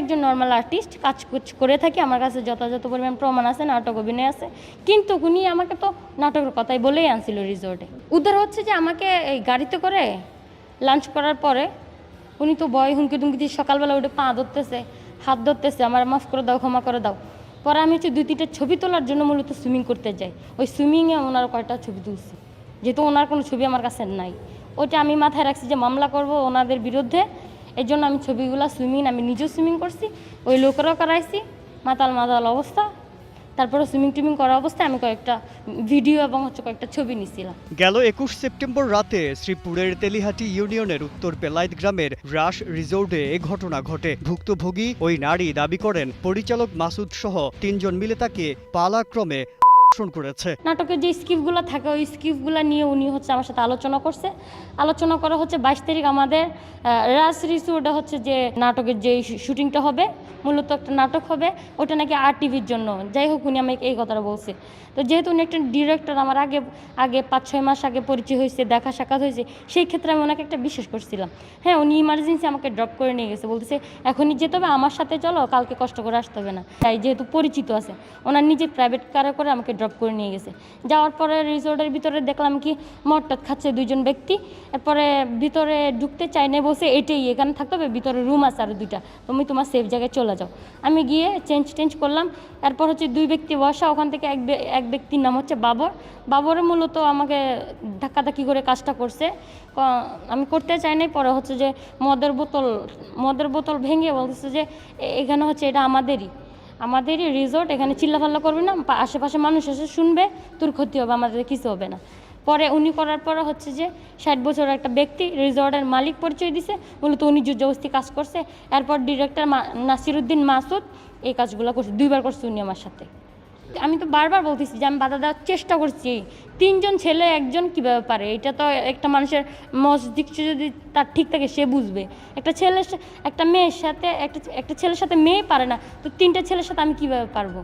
একজন normal artist কাজ করে থাকি, আমার কাছে যথাযথ পরিমাণ প্রমাণ আছে, নাটক অভিনয় আছে। কিন্তু উনি আমাকে তো নাটকের কথাই বলেই আনছিল রিসোর্টে উদ্ধার হচ্ছে যে আমাকে এই গাড়িতে করে লাঞ্চ করার পরে উনি তো বয় হুমকি টুমকি দিয়ে সকালবেলা উঠে পা ধরতেছে, হাত ধরতেছে, আমার মাফ করে দাও, ক্ষমা করে দাও। পরে আমি হচ্ছে দুই তিনটা ছবি তোলার জন্য মূলত সুইমিং করতে যাই। ওই সুইমিংয়ে ওনার কয়টা ছবি তুলছি। যেহেতু ওনার কোনো ছবি আমার কাছে নাই। ওইটা আমি মাথায় রাখছি যে মামলা করব ওনাদের বিরুদ্ধে। এই জন্য আমি ছবিগুলো সুইমিং আমি নিজেও সুইমিং করছি, ওই লোকেরও করাইছি, মাতাল মাতাল অবস্থা। তারপরে সুইমিং টুইমিং করা অবস্থায় আমি কয়েকটা ভিডিও এবং হচ্ছে কয়েকটা ছবি নিছিলাম। গেল একুশ সেপ্টেম্বর রাতে শ্রীপুরের তেলিহাটি ইউনিয়নের উত্তর পেলাইত গ্রামের রাস রিসোর্টে এ ঘটনা ঘটে। ভুক্তভোগী ওই নারী দাবি করেন, পরিচালক মাসুদ সহ তিনজন মিলে তাকে পালাক্রমে করেছে। নাটকের যে স্কিপগুলো থাকে ওই স্কিপগুলো নিয়ে উনি হচ্ছে আমার সাথে আলোচনা করছে। আলোচনা করা হচ্ছে বাইশ তারিখ আমাদের আহ, রাস রিসোর্টে হচ্ছে যে নাটকের যে শুটিংটা হবে মূলত একটা নাটক হবে ওটা নাকি আর টিভির জন্য। যাই হোক উনি আমাকে এই কথাটা বলছে। তো যেহেতু উনি একটা ডিরেক্টর আমার আগে আগে পাঁচ ছয় মাস আগে পরিচয় হয়েছে দেখা সাক্ষাৎ হয়েছে সেই ক্ষেত্রে আমি ওনাকে একটা বিশ্বাস করছিলাম। হ্যাঁ উনি ইমার্জেন্সি আমাকে ড্রপ করে নিয়ে গেছে বলতেছে এখনই যেতে হবে আমার সাথে চলো কালকে কষ্ট করে আসতে হবে না। তাই যেহেতু পরিচিত আছে ওনার নিজের প্রাইভেট কারে করে আমাকে ড্রপ করে নিয়ে গেছে। যাওয়ার পরে রিসোর্টের ভিতরে দেখলাম কি মটট খাচ্ছে দুইজন ব্যক্তি। এরপরে ভিতরে ঢুকতে চাই না বসে এটাই, এখানে থাকতে হবে, ভিতরে রুম আছে আরও দুইটা। তুমি তোমার সেফ জায়গায় চলে যাও। আমি গিয়ে চেঞ্জ টেঞ্জ করলাম। এরপর হচ্ছে দুই ব্যক্তি বসা, ওখান থেকে এক এক ব্যক্তির নাম হচ্ছে বাবর। বাবরে মূলত আমাকে ধাক্কাধাক্কি করে কাজটা করছে। আমি করতে চাই নাই, পরে হচ্ছে যে মদের বোতল মদের বোতল ভেঙে বলতেছে যে এখানে হচ্ছে এটা আমাদেরই। আমাদেরই রিসোর্ট এখানে চিল্লাফাল্লা করবে না আশেপাশে মানুষ এসে শুনবে, তোর ক্ষতি হবে, আমাদের কিছু হবে না। পরে উনি করার পরে হচ্ছে যে, ষাট বছর একটা ব্যক্তি রিসর্টের মালিক পরিচয় দিছে মূলত উনি জবস্তি কাজ করছে। এরপর ডিরেক্টর নাসিরুদ্দিন মাসুদ এই কাজগুলো করছে, দুইবার করছে উনি আমার সাথে। আমি তো বারবার বলতেছি যে আমি বাধা দেওয়ার চেষ্টা করছি। তিনজন ছেলে, একজন কীভাবে পারে? এটা তো একটা মানুষের মস্তিষ্ক যদি তার ঠিক থাকে, সে বুঝবে। একটা ছেলের একটা মেয়ের সাথে, একটা একটা ছেলের সাথে মেয়ে পারে না, তো তিনটা ছেলের সাথে আমি কীভাবে পারব?